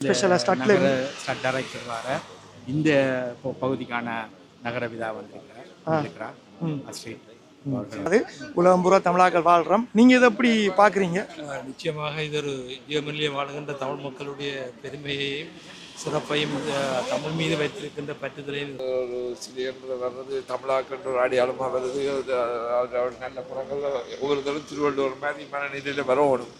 ஸ்பெஷலாக ஸ்டார்ட்ல நகர stud director வர இந்த பகுதிக்கான நகர விதா வந்திருக்கிறார் அவர்கள். அது உலகம் பூரா தமிழாக்கள் வாழ்றோம். நீங்க இதை எப்படி பாக்குறீங்க அஹ் நிச்சயமாக இது ஒரு ஜெர்மனிலே வாழுகின்ற தமிழ் மக்களுடைய பெருமையையும் சிறப்பையும் தமிழ் மீது வைத்திருக்கின்ற பற்றுதலையும் ஒரு சிலியன்ற வர்றது தமிழாக்கன்ற ஒரு அடையாளமாக வருது. ஒரு நல்ல குணங்கள். ஒவ்வொருத்தரும் திருவள்ளுவர் மாதிரி மனநிலையில் வரணும்.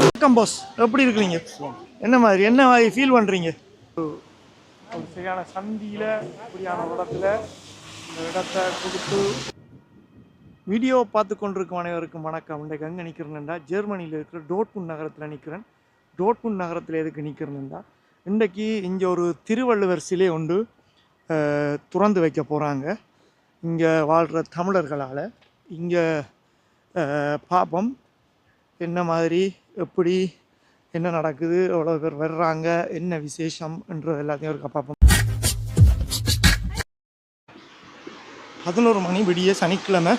வணக்கம் பாஸ் எப்படி இருக்கிறீங்க? என்ன மாதிரி என்ன மாதிரி ஃபீல் பண்றீங்க? ஒரு சரியான சந்தியில இப்படியான இடத்துல இந்த இடத்த கொடுத்து வீடியோ பார்த்து கொண்டிருக்கும் அனைவருக்கும் வணக்கம். இன்றைக்கு அங்கே நிற்கிறேன்டா ஜெர்மனியில் இருக்கிற டோட்முன் நகரத்தில் நிற்கிறேன் டோட்முன் நகரத்தில் எதுக்கு நிற்கிறேன்டா இன்றைக்கு இங்கே ஒரு திருவள்ளுவர் சிலை ஒன்று திறந்து வைக்க போகிறாங்க இங்கே வாழ்கிற தமிழர்களால் இங்கே பார்ப்போம் என்ன மாதிரி எப்படி என்ன நடக்குது? எவ்வளோ பேர் வர்றாங்க? என்ன விசேஷம்? என்ற எல்லாத்தையும் ஒரு பார்ப்போம் பதினோரு மணி விடிய சனிக்கிழமை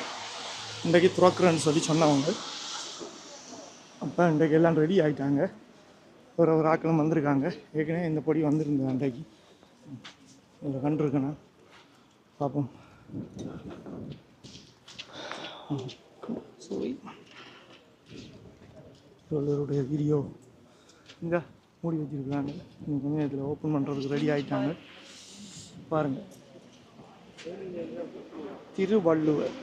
இன்றைக்கு துறக்குறேன்னு சொல்லி சொன்னவங்க. அப்போ இன்றைக்கு எல்லாம் ரெடி ஆகிட்டாங்க ஒரு ஒரு ஆக்களும் வந்திருக்காங்க. ஏற்கனவே இந்த பொடி வந்திருந்தது அன்றைக்கு. இதில் கண்டிருக்கேன் பார்ப்போம். சோரி சொல்லுடைய வீடியோ இந்த மூடி வச்சிருக்காங்க இன்னும் கொஞ்சம் இதில் ஓப்பன் பண்ணுறதுக்கு ரெடி ஆகிட்டாங்க பாருங்கள் திருவள்ளுவர்.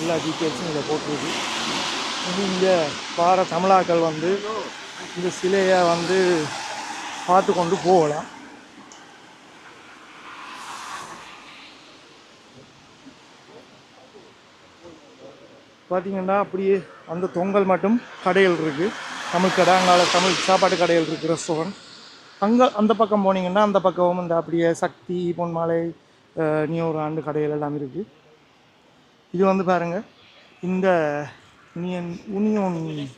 எல்லா டீட்டெயில்ஸும் இதில் போட்டிருக்கு. இங்கே பார தமிழாக்கள் வந்து இந்த சிலையை வந்து பார்த்து கொண்டு போகலாம். பார்த்தீங்கன்னா அப்படியே அந்த தொங்கல் மட்டும் கடைகள் இருக்குது தமிழ் கடை அங்கால தமிழ் சாப்பாட்டு கடைகள் இருக்குது ரெஸ்டாரண்ட் அங்கே அந்த பக்கம் போனீங்கன்னா அந்த பக்கமும் இந்த அப்படியே சக்தி பொன்மாலை நியூ ஆண்டு கடைகள் எல்லாம் இருக்குது இது வந்து பாருங்கள் இந்த யூனியன் யூனியன்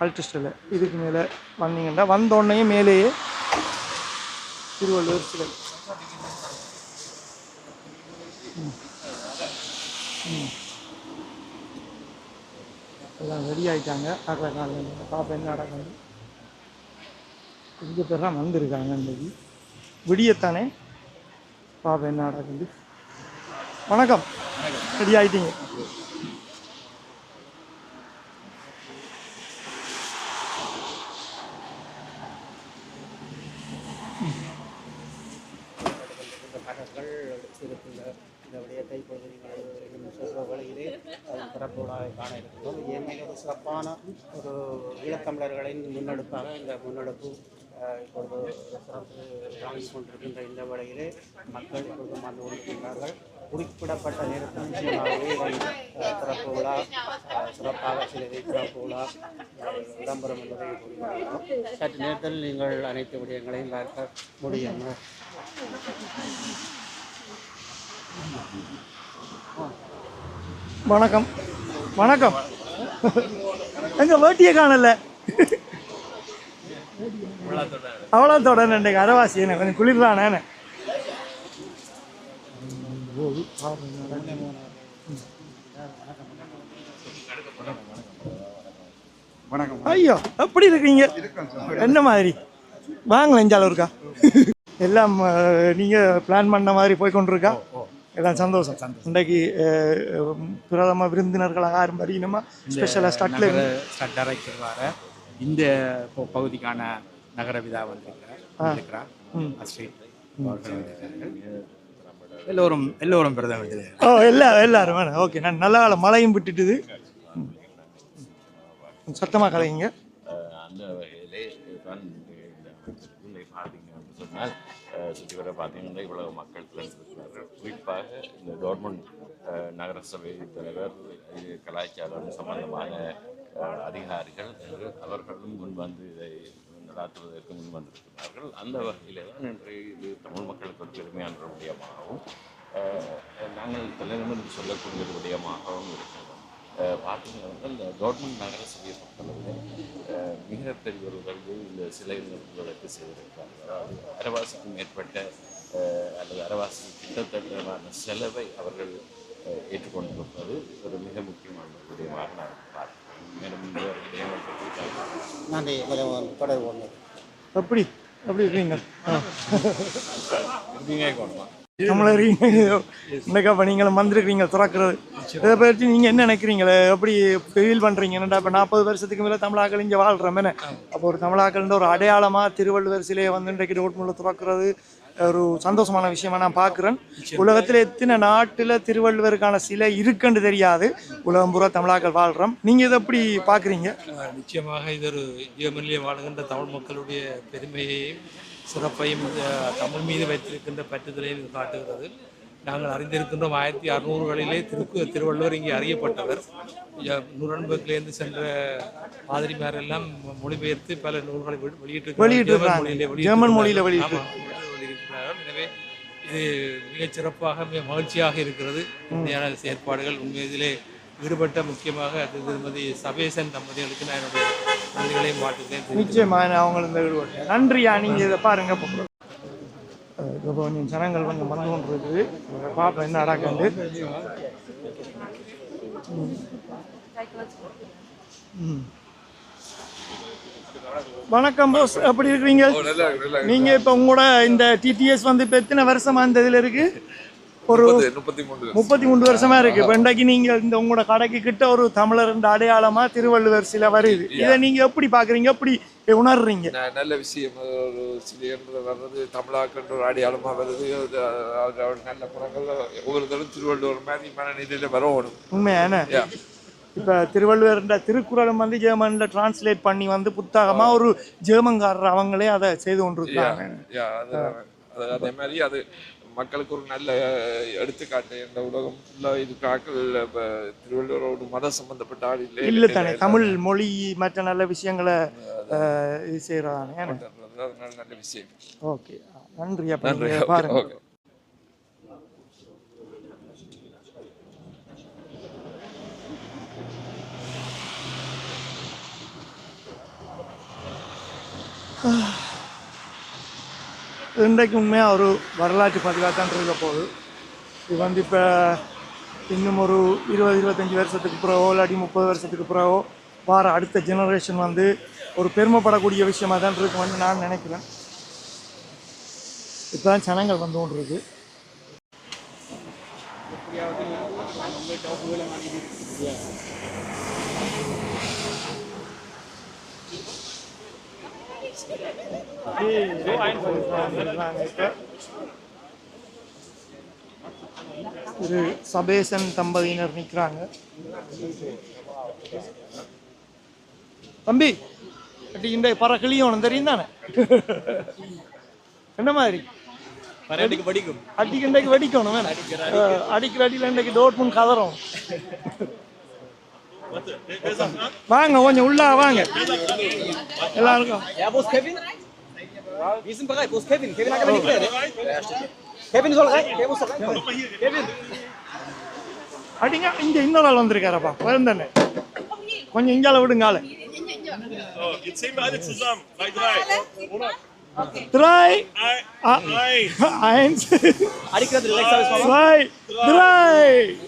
அல்ட்ரிஸ்டில் இதுக்கு மேலே வந்தீங்கன்னா வந்தோடனே மேலேயே திருவள்ளுவர் சிலை ம். ம். எல்லாம் ரெடி ஆகிட்டாங்க ஆக்கிற காலையில் பாப்பா என்ன நடக்குது. கொஞ்சம் பேர்லாம் வந்திருக்காங்க இன்னைக்கு விடியத்தானே பாப்பா என்ன நடக்குது. வணக்கம். ரெடி ஆகிட்டீங்க ஈழத்தமிழர்களின் முன்னெடுப்பாக இந்த முன்னெடுப்பு இப்பொழுது சிறப்பு கொண்டிருக்கின்ற இந்த வேளையிலே மக்கள் இப்பொழுது வந்து கொண்டிருக்கின்றார்கள் குறிப்பிடப்பட்ட நேரத்தில் நிச்சயமாகவே சிறப்பு விழா சிறப்பாக சிலதை சிறப்பு விழா விளம்பரம் என்பதை சற்று நேரத்தில் நீங்கள் அனைத்து விடயங்களையும் பார்க்க முடியும். வணக்கம். வணக்கம். எங்க வேட்டியை காணல. அவ்வளோ தொடர் இன்றைக்கு அரவாசி என்ன கொஞ்சம் குளிர்தானே வணக்கம் ஐயோ எப்படி இருக்கீங்க? என்ன மாதிரி? வாங்களேன் இஞ்சால இருக்கா எல்லாம் நீங்கள் நீங்க பிளான் பண்ண மாதிரி போய் கொண்டிருக்கா எல்லாம் சந்தோஷம். இன்றைக்கு பிரதம விருந்தினர்களாக யாரும் ஸ்பெஷலாக ஸ்டார்ட்ல நகர ஸ்டட் டைரக்டர் வர இந்த பகுதிக்கான நகர விதா வந்திருக்கிறார் எல்லோரும் எல்லோரும் பிரதமர் ஓ எல்லா எல்லாரும் வேணும். ஓகே நான் நல்ல காலம் மழையும் விட்டுட்டுது. ம். சத்தமா கலைங்க. அந்த சுற்றி வர பார்த்தீங்கன்னா இவ்வளவு மக்கள் திரண்டிருக்கிறார்கள். குறிப்பாக இந்த கவர்மெண்ட் நகரசபை தலைவர் கலாச்சாரம் சம்பந்தமான அதிகாரிகள் என்று அவர்களும் முன் வந்து இதை நடாத்துவதற்கு முன் வந்திருக்கிறார்கள். அந்த வகையிலே தான் இன்று இது தமிழ் மக்களுக்கு ஒரு பெருமையான விடயமாகவும் நாங்கள் தலைநிமிர்ந்து சொல்லக்கூடிய விடயமாகவும் இருக்கிறது. பார்த்தீங்கன்னா இந்த டாட்மண்ட் நகர சபையை பொறுத்தளவில் அஹ், மிகப்பெரிய ஒரு வந்து இந்த சிலை நிறுவனங்களுக்கு செய்திருக்கிறார்கள். அதாவது அரைவாசிக்கும் மேற்பட்ட அல்லது அரைவாசி கிட்டத்தட்டமான செலவை அவர்கள் ஏற்றுக்கொண்டிருப்பது ஒரு மிக முக்கியமான விடயமாக நான் பார்க்கிறேன். பற்றி நன்றி. தொடர்பு கொண்டு எப்படி எப்படி இருக்கீங்க. ஆ. நம்மள இன்னைக்கு அப்போ நீங்களும் வந்திருக்கிறீங்க திறக்கிறது. இதை பற்றி நீங்கள் என்ன நினைக்கிறீங்களே? எப்படி ஃபீல் பண்ணுறீங்கன்னு இப்போ நாற்பது வருஷத்துக்கு மேலே தமிழாக்கள் இங்கே வாழ்கிறோம் என்ன? அப்போ ஒரு தமிழாக்கள்ன்ற ஒரு அடையாளமாக திருவள்ளுவர் சிலையை வந்து இன்றைக்கு ரோட்முள்ள திறக்கிறது ஒரு சந்தோஷமான விஷயமா நான் பார்க்குறேன். உலகத்தில் எத்தனை நாட்டில் திருவள்ளுவருக்கான சிலை இருக்குன்னு தெரியாது. உலகம் பூரா தமிழாக்கள் வாழ்கிறோம் நீங்கள் இதை எப்படி பார்க்குறீங்க? நிச்சயமாக இது ஒரு ஜெர்மனிலே வாழுகின்ற தமிழ் மக்களுடைய பெருமையையும் சிறப்பையும் தமிழ் மீது வைத்திருக்கின்ற பற்றுதலையும் இது காட்டுகிறது நாங்கள் அறிந்திருக்கின்றோம் ஆயிரத்தி அறுநூறுகளிலே திருக்கு திருவள்ளுவர் இங்கே அறியப்பட்டவர் நுரன்பர்க்லேருந்து சென்ற பாதிரிமார் எல்லாம் மொழிபெயர்த்து பல நூல்களை வெளி- வெளியிட்டிருக்கிறார்கள். வெளியிட்டிருக்கிறாங்க. ஜெர்மன் மொழியிலே. எனவே இது மிகச் சிறப்பாக மிக மகிழ்ச்சியாக இருக்கிறது உண்மையான செயற்பாடுகள் உண்மை இதிலே ஈடுபட்ட முக்கியமாக திருமதி சபேசன் தம்பதிகளுக்கு நான் என்னுடைய நன்றிகளையும் வாழ்த்துக்களையும் நிச்சயமா நான் இந்த ஈடுபட்டேன் நன்றியா நீங்கள் இதை பாருங்க. இப்போ கொஞ்சம் ஜனங்கள் கொஞ்சம் வந்து கொண்டு இருக்குது பார்ப்போம் என்ன அடக்கண்டு ம். வணக்கம் போஸ் எப்படி இருக்கிறீங்க. நீங்க இப்ப உங்களோட இந்த டிடிஎஸ் வந்து இப்ப எத்தனை வருஷமா இந்த இதுல இருக்கு? ஒரு முப்பது, முப்பத்தி மூணு மூணு வருஷமா இருக்கு. இப்ப இன்றைக்கு நீங்க இந்த உங்களோட கடைக்கு கிட்ட ஒரு தமிழர் அடையாளமா திருவள்ளுவர் சிலை வருது. இதை நீங்க எப்படி பாக்குறீங்க? எப்படி உணர்றீங்க? நல்ல விஷயம். ஒரு சிலைன்றது வர்றது தமிழாக்கன்ற ஒரு அடையாளமா வருது நல்ல குணங்கள். ஒவ்வொருத்தரும் திருவள்ளுவர் மாதிரி மனநிலையில வரணும் உண்மையான. இப்ப திருவள்ளுவர்ன்ற திருக்குறளும் வந்து ஜெர்மன்ல டிரான்ஸ்லேட் பண்ணி வந்து புத்தகமா ஒரு ஜெர்மன்காரர் அவங்களே அதை செய்து கொண்டிருக்காங்க அதே மாதிரி அது மக்களுக்கு ஒரு நல்ல எடுத்துக்காட்டு இந்த உலகம் ஃபுல்லாக இதுக்காக்கள் திருவள்ளுவரோட மத சம்பந்தப்பட்ட ஆள் இல்லை இல்ல தானே தமிழ் மொழி மற்ற நல்ல விஷயங்களை இது செய்யறதானே அதனால நல்ல விஷயம். ஓகே. நன்றி அப்ப பாருங்க. இன்றைக்கு உண்மையாக ஒரு வரலாற்று பதிவாக தான் இருக்க போகுது. இது வந்து இப்போ இன்னும் ஒரு இருபது இருபத்தஞ்சி வருஷத்துக்கு பிறகோ இல்லாட்டி முப்பது வருஷத்துக்கு பிறகோ வார அடுத்த ஜெனரேஷன் வந்து ஒரு பெருமைப்படக்கூடிய விஷயமாக தான் இருக்கும்னு நான் நினைக்கிறேன். இப்போ தான் ஜனங்கள் வந்து கொண்டு இருக்கு இப்போ ஒரு சபேசன் தம்பதியினர் நிற்கிறாங்க தம்பி அடி இந்த பற கிளியோணும் தெரியும் தானே என்ன மாதிரி? பரடிக்கு படிக்கும் அடிக்கு இன்றைக்கு வெடிக்கணும் அடிக்கிற அடியில் இன்றைக்கு டோட்முன் கதறும். வாங்க கொஞ்சம் உள்ளா வாங்க எல்லாருக்கும் Ja, wo ist Kevin? Wir sind bereit. Wo ist Kevin? Kevin hat aber nicht geklärt. Kevin soll rein. Kevin muss rein. Kevin. அடிங்க இங்க இன்னொரு ஆள் வந்திருக்காரப்பா பிறந்தண்ணே கொஞ்சம் இங்கால விடுங்க ஆளு. Drei. Drei, ah, drei.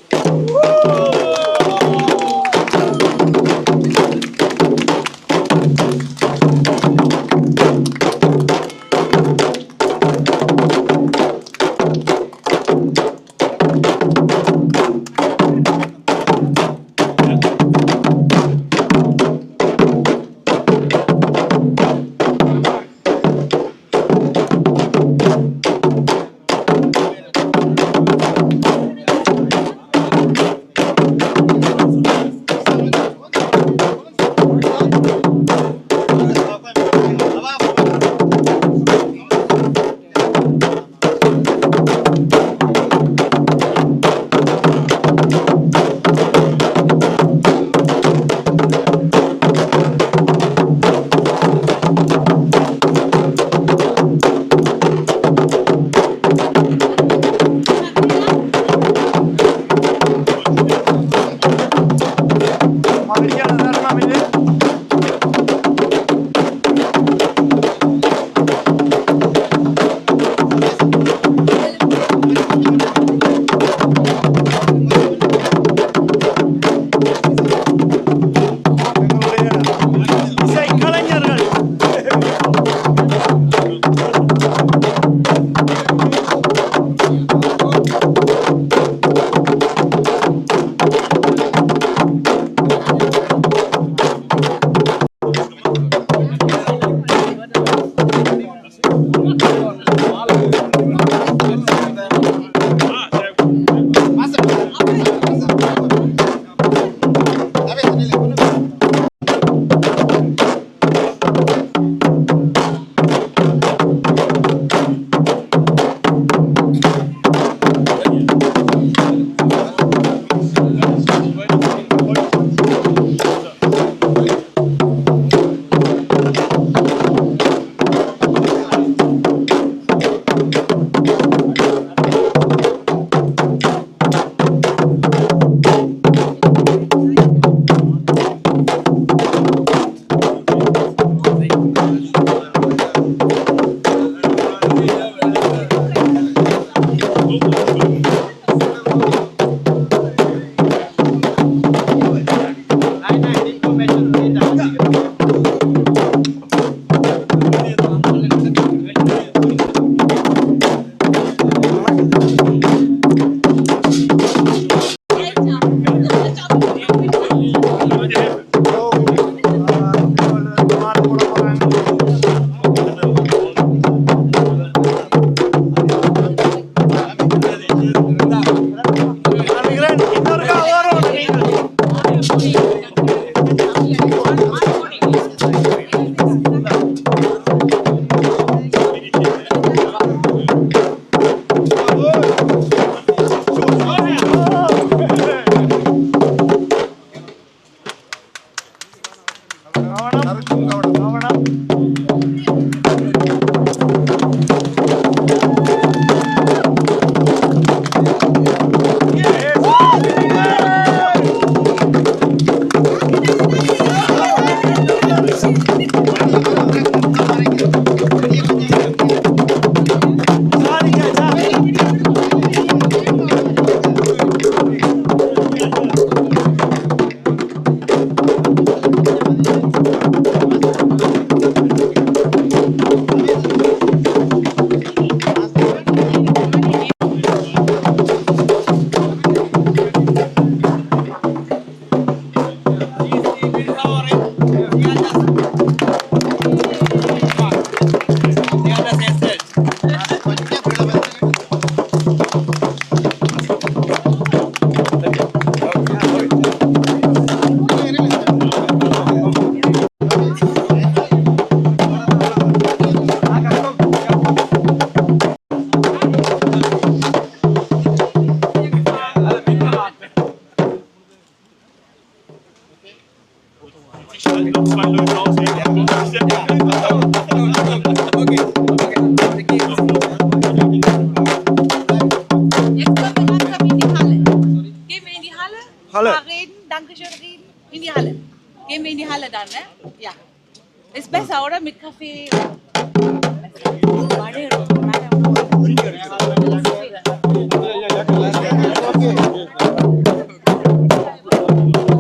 Café.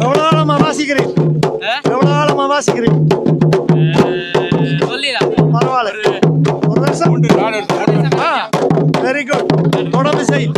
எவ்வளோ காலமா வாசிக்கிறேன் எவ்வளோ காலமா வாசிக்கிறேன் பரவாயில்ல. ஒரு வருஷம். வெரி குட் தொடர்ந்து செய்.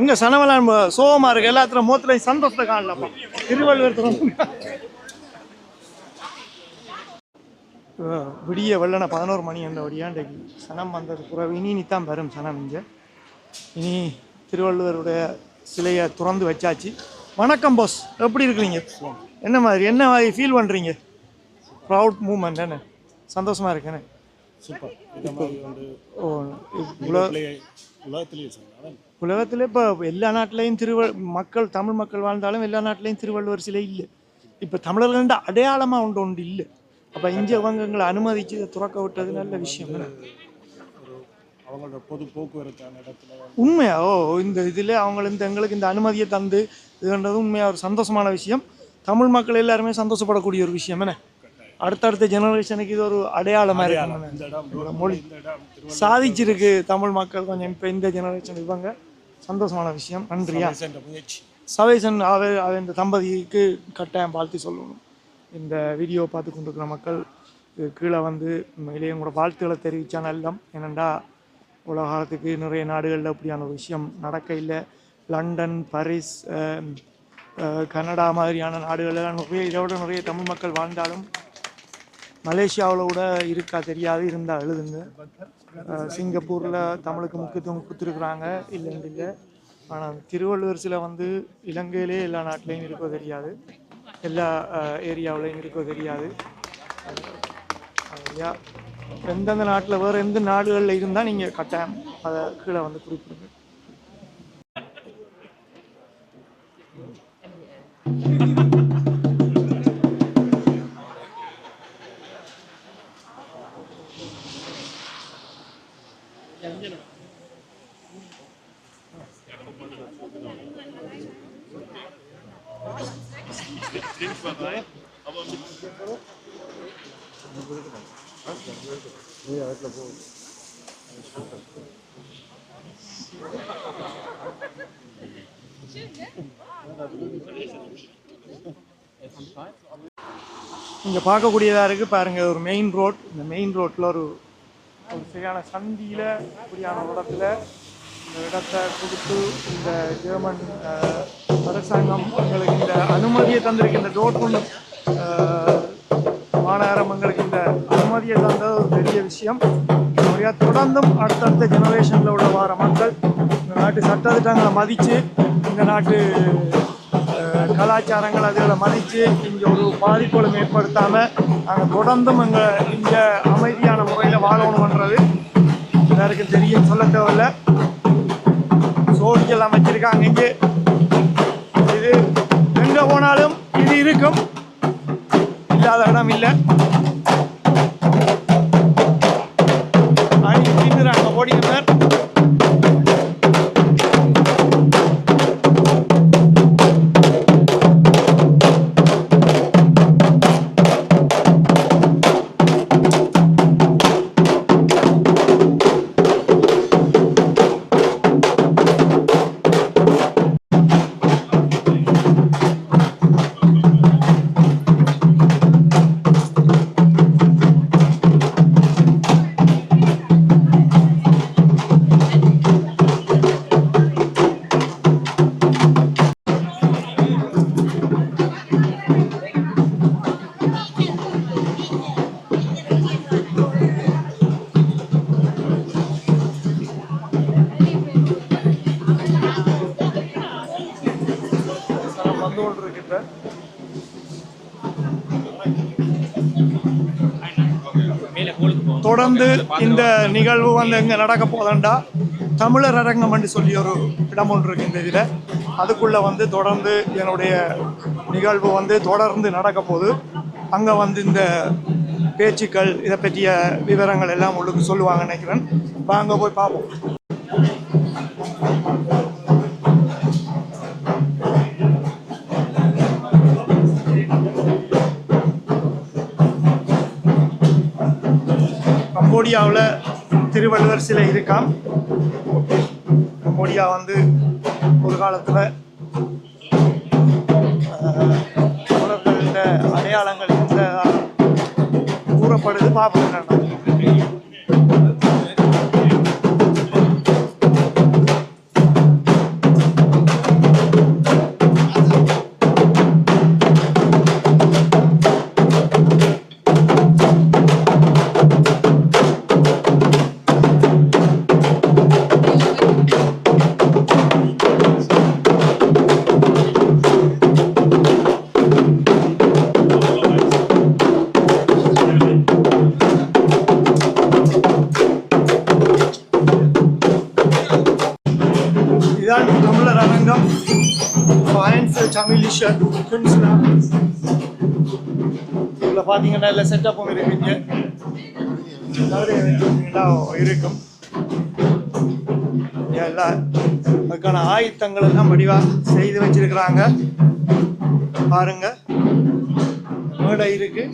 எங்க சனவெல்லாம் சோகமா இருக்கு எல்லாத்துல மூத்துல சந்தோஷத்தை காணலப்பா. திருவள்ளுவர் விடிய வெள்ளன பதினோரு மணி அந்த வழியாண்டைக்கு சனம் வந்தது பிறகு இனி இனித்தான் வரும் சனம் இங்க. இனி திருவள்ளுவருடைய சிலையை திறந்து வச்சாச்சு. வணக்கம் போஸ் எப்படி இருக்கிறீங்க? என்ன மாதிரி என்ன மாதிரி ஃபீல் பண்றீங்க? ப்ரவுட் மூமெண்ட் என்ன? சந்தோஷமா இருக்கேன்னு. சூப்பர் ஓ உலக உலகத்திலேயே உலகத்தில் இப்போ எல்லா நாட்டிலையும் திருவ மக்கள் தமிழ் மக்கள் வாழ்ந்தாலும் எல்லா நாட்டிலையும் திருவள்ளுவர் சிலை இல்லை. இப்போ தமிழர்கள்ட அடையாளமாக உண்டு ஒன்று இல்லை. அப்போ இந்திய இவங்களை அனுமதிச்சு இதை துறக்க விட்டது நல்ல விஷயம்? அவங்களோட பொது போக்குவரத்தான இடத்துல வந்து உண்மையா? ஓ இந்த இதில் அவங்க இந்த எங்களுக்கு இந்த அனுமதியை தந்து இதுன்றது உண்மையாக ஒரு சந்தோஷமான விஷயம். தமிழ் மக்கள் எல்லாருமே சந்தோஷப்படக்கூடிய ஒரு விஷயம் என்ன? அடுத்தடுத்த ஜெனரேஷனுக்கு இது ஒரு அடையாளமாக இருக்கு மொழி சாதிச்சிருக்கு தமிழ் மக்கள் கொஞ்சம் இப்போ இந்த ஜெனரேஷன் இவங்க. சந்தோஷமான விஷயம். நன்றியா? சவேசன் அவ இந்த தம்பதிக்கு கட்டாயம் வாழ்த்து சொல்லணும். இந்த வீடியோ பார்த்து கொண்டிருக்கிற மக்கள் கீழே வந்து உண்மையிலேயே உங்களோட வாழ்த்துக்களை தெரிவித்தா நல்லம். ஏனெண்டா உலக காலத்துக்கு நிறைய நாடுகளில் இப்படியான ஒரு விஷயம் நடக்க இல்லை. லண்டன் பாரிஸ் கனடா மாதிரியான நாடுகளில் நிறைய இதை விட நிறைய தமிழ் மக்கள் வாழ்ந்தாலும் மலேசியாவில் கூட இருக்கா தெரியாது இருந்தால் எழுதுங்க. சிங்கப்பூரில் தமிழுக்கு முக்கியத்துவம் கொடுத்துருக்குறாங்க இல்லைன்னு இல்லை. ஆனால் திருவள்ளுவர் சிலை வந்து இலங்கையிலே எல்லா நாட்டிலையும் இருக்கோ தெரியாது. எல்லா ஏரியாவிலையும் இருக்கோ தெரியாது. எந்தெந்த நாட்டில் வேறு எந்த நாடுகளில் இருந்தால் நீங்கள் கட்டாயம் அதை கீழே வந்து குறிப்பிடுங்க. இங்கே பார்க்கக்கூடியதாக இருக்குது பாருங்கள் ஒரு மெயின் ரோட் இந்த மெயின் ரோட்டில் ஒரு ஒரு சரியான சந்தியில் இப்படியான இடத்துல இடத்தை கொடுத்து இந்த ஜெர்மன் அரசாங்கம் எங்களுக்கு இந்த அனுமதியை தந்திருக்கின்ற இந்த மாநகரம் எங்களுக்கு இந்த அனுமதியை தந்தது ஒரு பெரிய விஷயம். நிறையா தொடர்ந்தும் அடுத்தடுத்த ஜெனரேஷனில் உள்ள வார மக்கள் இந்த நாட்டு சட்டத்திட்டங்களை மதித்து இந்த நாட்டு கலாச்சாரங்கள் அதுகளை மதித்து இங்கே ஒரு பாதிப்புகளும் ஏற்படுத்தாமல் நாங்கள் தொடர்ந்தும் எங்கள் இங்கே அமைதியான முறையில் வாழணுன்றது எல்லாருக்கும் தெரியும் சொல்ல தேவையில்ல. சோடிகள் அமைச்சிருக்காங்க இங்கே. இது எங்கே போனாலும் இது இருக்கும். இல்லாத இடம் இல்லை. அடி ஓடினர் கொண்டிருக்கின்ற தொடர்ந்து இந்த நிகழ்வு வந்து எங்கே நடக்க போதண்டா தமிழர் அரங்கம் என்று சொல்லி ஒரு இடம் ஒன்று இருக்கின்ற இந்த இதில். அதுக்குள்ளே வந்து தொடர்ந்து என்னுடைய நிகழ்வு வந்து தொடர்ந்து நடக்க போகுது. அங்கே வந்து இந்த பேச்சுக்கள் இதை பற்றிய விவரங்கள் எல்லாம் உங்களுக்கு சொல்லுவாங்க நினைக்கிறேன். வாங்க போய் பார்ப்போம். கம்போடியாவில் திருவள்ளுவர் சிலை இருக்காம். கம்போடியா வந்து ஒரு காலத்தில் தமிழர்கள அடையாளங்கள் இந்த கூறப்படுது பார்ப்போம் தமிழிஷ குன்ஸ்லா இதில் பார்த்தீங்கன்னா இல்லை செட்டப்பும் இருக்குங்க இருக்கும். எல்லாம் அதுக்கான ஆயுத்தங்கள் எல்லாம் வடிவாக செய்து வச்சிருக்கிறாங்க. பாருங்க. மேடை இருக்கு.